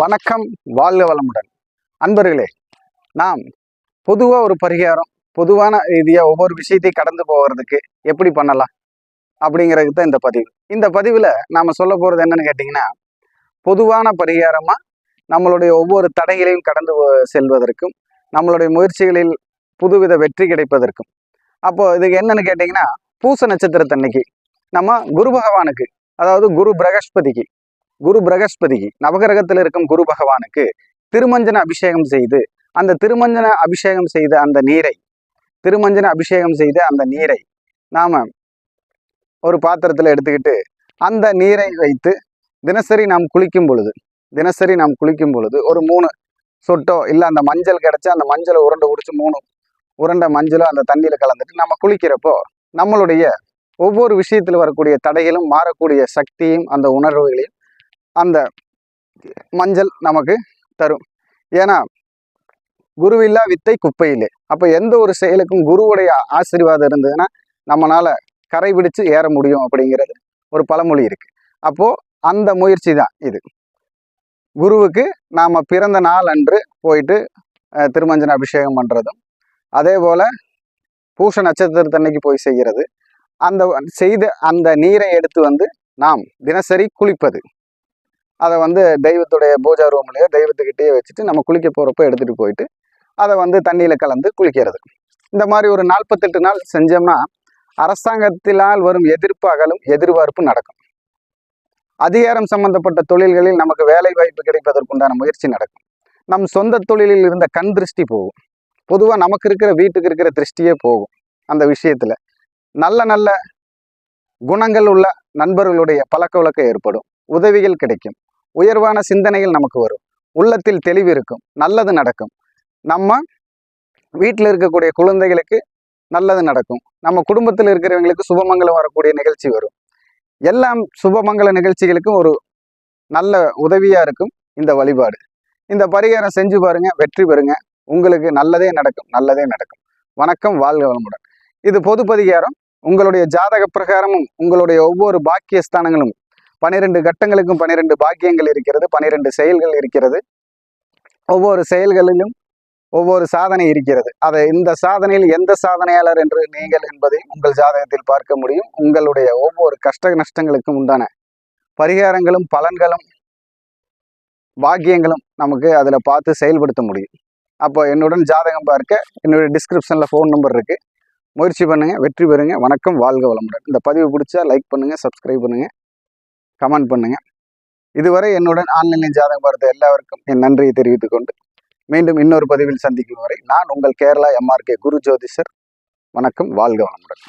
வணக்கம் வாழ்க வளமுடன். அன்பர்களே நாம் பொதுவாக ஒரு பரிகாரம் பொதுவான ரீதியாக ஒவ்வொரு விஷயத்தையும் கடந்து போகிறதுக்கு எப்படி பண்ணலாம் அப்படிங்கிறதுக்கு தான் இந்த பதிவு. இந்த பதிவில் நாம் சொல்ல போகிறது என்னன்னு கேட்டிங்கன்னா பொதுவான பரிகாரமாக நம்மளுடைய ஒவ்வொரு தடைகளையும் கடந்து செல்வதற்கும் நம்மளுடைய முயற்சிகளில் புதுவித வெற்றி கிடைப்பதற்கும். அப்போ இதுக்கு என்னன்னு கேட்டிங்கன்னா பூச நட்சத்திரத்தன்னைக்கு நம்ம குரு பகவானுக்கு அதாவது குரு பிரகஸ்பதிக்கு குரு பிரகஸ்பதிக்கு நவகிரகத்தில் இருக்கும் குரு பகவானுக்கு திருமஞ்சன அபிஷேகம் செய்து அந்த திருமஞ்சன அபிஷேகம் செய்த அந்த நீரை திருமஞ்சன அபிஷேகம் செய்த அந்த நீரை நாம ஒரு பாத்திரத்தில் எடுத்துக்கிட்டு அந்த நீரை வைத்து தினசரி நாம் குளிக்கும் பொழுது தினசரி நாம் குளிக்கும் பொழுது ஒரு மூணு சொட்டோ இல்லை அந்த மஞ்சள் கிடைச்சா அந்த மஞ்சளை உருண்டை உடிச்சு மூணு உருண்டை மஞ்சளோ அந்த தண்ணியில் கலந்துட்டு நம்ம குளிக்கிறப்போ நம்மளுடைய ஒவ்வொரு விஷயத்தில் வரக்கூடிய தடைகளும் மாறக்கூடிய சக்தியும் அந்த உணர்வுகளையும் அந்த மஞ்சள் நமக்கு தரும். ஏன்னா குருவில்லா வித்தை குப்பையிலே. அப்போ எந்த ஒரு செயலுக்கும் குருவுடைய ஆசீர்வாதம் இருந்ததுன்னா நம்மளால் கரைபிடிச்சு ஏற முடியும் அப்படிங்கிறது ஒரு பழமொழி இருக்குது அப்போது அந்த முயற்சி தான் இது. குருவுக்கு நாம் பிறந்த நாள் அன்று போயிட்டு திருமஞ்சன அபிஷேகம் பண்ணுறதும் அதே போல் பூச நட்சத்திரத்தன்னைக்கு போய் செய்கிறது அந்த செய்த அந்த நீரை எடுத்து வந்து நாம் தினசரி குளிப்பது. அதை வந்து தெய்வத்துடைய பூஜா ரூம்லேயோ தெய்வத்துக்கிட்டேயே வச்சுட்டு நம்ம குளிக்க போகிறப்போ எடுத்துகிட்டு போயிட்டு அதை வந்து தண்ணியில் கலந்து குளிக்கிறது. இந்த மாதிரி ஒரு நாற்பத்தெட்டு நாள் செஞ்சோம்னா அரசாங்கத்தினால் வரும் எதிர்ப்பு அகலும் எதிர்பார்ப்பு நடக்கும். அதிகாரம் சம்பந்தப்பட்ட தொழில்களில் நமக்கு வேலை வாய்ப்பு கிடைப்பதற்குண்டான முயற்சி நடக்கும். நம் சொந்த தொழிலில் இருந்த கண் திருஷ்டி போகும். பொதுவாக நமக்கு இருக்கிற வீட்டுக்கு இருக்கிற திருஷ்டியே போகும் அந்த விஷயத்தில். நல்ல நல்ல குணங்கள் உள்ள நண்பர்களுடைய பழக்க வழக்கம் ஏற்படும். உதவிகள் கிடைக்கும். உயர்வான சிந்தனைகள் நமக்கு வரும். உள்ளத்தில் தெளிவு இருக்கும். நல்லது நடக்கும். நம்ம வீட்டில் இருக்கக்கூடிய குழந்தைகளுக்கு நல்லது நடக்கும். நம்ம குடும்பத்தில் இருக்கிறவங்களுக்கு சுபமங்கலம் வரக்கூடிய நிகழ்ச்சி வரும். எல்லாம் சுபமங்கல நிகழ்ச்சிகளுக்கும் ஒரு நல்ல உதவியாக இருக்கும் இந்த வழிபாடு. இந்த பரிகாரம் செஞ்சு பாருங்க வெற்றி பெறுங்க. உங்களுக்கு நல்லதே நடக்கும் நல்லதே நடக்கும். வணக்கம் வாழ்க வளமுடன். இது பொது பரிகாரம். உங்களுடைய ஜாதக பிரகாரமும் உங்களுடைய ஒவ்வொரு பாக்கிய ஸ்தானங்களும் பனிரெண்டு கட்டங்களுக்கும் பனிரெண்டு பாக்கியங்கள் இருக்கிறது பனிரெண்டு செயல்கள் இருக்கிறது. ஒவ்வொரு செயல்களிலும் ஒவ்வொரு சாதனை இருக்கிறது. அதை இந்த சாதனையில் எந்த சாதனையாளர் என்று நீங்கள் என்பதை உங்கள் ஜாதகத்தில் பார்க்க முடியும். உங்களுடைய ஒவ்வொரு கஷ்ட நஷ்டங்களுக்கும் உண்டான பரிகாரங்களும் பலன்களும் பாக்கியங்களும் நமக்கு அதில் பார்த்து செயல்படுத்த முடியும். அப்போ என்னுடன் ஜாதகம் பார்க்க என்னுடைய டிஸ்கிரிப்ஷனில் ஃபோன் நம்பர் இருக்குது முயற்சி பண்ணுங்கள் வெற்றி பெறுங்க. வணக்கம் வாழ்க வளமுடன். இந்த பதிவு பிடிச்சா லைக் பண்ணுங்கள் சப்ஸ்கிரைப் பண்ணுங்கள் கமெண்ட் பண்ணுங்கள் இதுவரை என்னுடன் ஆன்லைனில் ஜாதகம் பார்த்த எல்லாருக்கும் என் நன்றியை தெரிவித்துக் கொண்டு மீண்டும் இன்னொரு பதிவில் சந்திக்கும் வரை நான் உங்கள் கேரளா எம்ஆர்கே குரு ஜோதிஷர். வணக்கம் வாழ்க வளமுடன்.